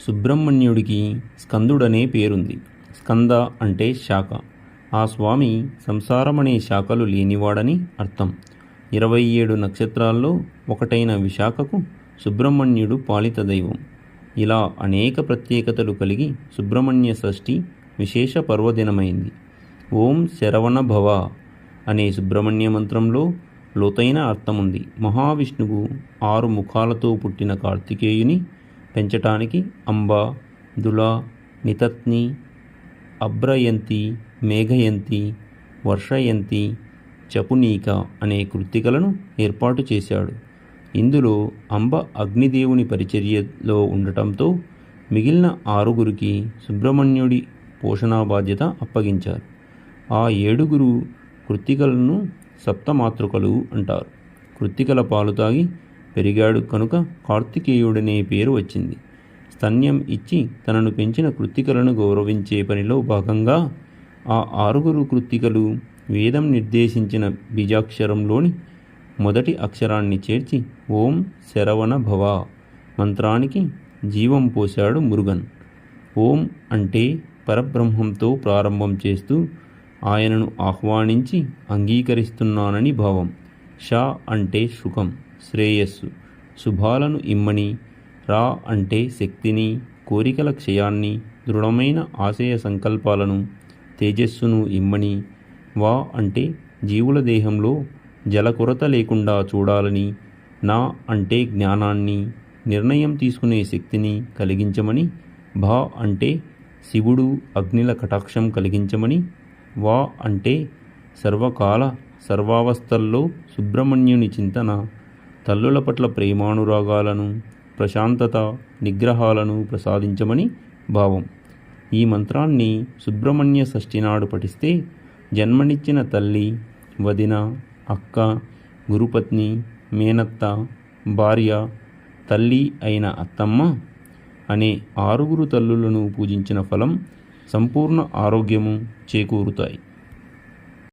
సుబ్రహ్మణ్యుడికి స్కందుడనే పేరుంది. స్కంద అంటే శాఖ. ఆ స్వామి సంసారమనే శాఖలు లేనివాడని అర్థం. ఇరవై ఏడు నక్షత్రాల్లో ఒకటైన విశాఖకు సుబ్రహ్మణ్యుడు పాలిత దైవం. ఇలా అనేక ప్రత్యేకతలు కలిగి సుబ్రహ్మణ్య షష్ఠి విశేష పర్వదినమైంది. ఓం శరవణ భవ అనే సుబ్రహ్మణ్య మంత్రంలో లోతైన అర్థముంది. మహావిష్ణువు ఆరు ముఖాలతో పుట్టిన కార్తికేయుని పెంచటానికి అంబ దుల నితత్ని అభ్రయంతి మేఘయంతి వర్షయంతి చపునీక అనే కృత్తికలను ఏర్పాటు చేశాడు. ఇందులో అంబ అగ్నిదేవుని పరిచర్యలో ఉండటంతో మిగిలిన ఆరుగురికి సుబ్రహ్మణ్యుడి పోషణా బాధ్యత అప్పగించారు. ఆ ఏడుగురు కృత్తికలను సప్తమాతృకలు అంటారు. కృత్తికల పాలు తాగి పెరిగాడు కనుక కార్తికేయుడనే పేరు వచ్చింది. స్తన్యం ఇచ్చి తనను పెంచిన కృత్తికలను గౌరవించే పనిలో భాగంగా ఆ ఆరుగురు కృత్తికలు వేదం నిర్దేశించిన బీజాక్షరంలోని మొదటి అక్షరాన్ని చేర్చి ఓం శరవణ భవ మంత్రానికి జీవం పోశాడు మురుగన్. ఓం అంటే పరబ్రహ్మంతో ప్రారంభం చేస్తూ ఆయనను ఆహ్వానించి అంగీకరిస్తున్నానని భావం. షా అంటే సుఖం. శ్రేయస్సు. శుభాలను ఇమ్మని రా అంటే శక్తిని కోరికల క్షయాన్ని దృఢమైన ఆశయ సంకల్పాలను తేజస్సును ఇమ్మని వా అంటే జీవుల దేహంలో జల కొరత లేకుండా చూడాలని నా అంటే జ్ఞానాన్ని నిర్ణయం తీసుకునే శక్తిని కలిగించమని భా అంటే శివుడు అగ్నిల కటాక్షం కలిగించమని వా అంటే సర్వకాల సర్వావస్థల్లో సుబ్రహ్మణ్యుని చింతన తల్లుల పట్ల ప్రేమానురాగాలను ప్రశాంతత నిగ్రహాలను ప్రసాదించమని భావం. ఈ మంత్రాన్ని సుబ్రహ్మణ్య షష్ఠి నాడు పఠిస్తే జన్మనిచ్చిన తల్లి వదిన అక్క గురుపత్ని మేనత్త భార్య తల్లి అయిన అత్తమ్మ అనే ఆరుగురు తల్లులను పూజించిన ఫలం సంపూర్ణ ఆరోగ్యము చేకూరుతాయి.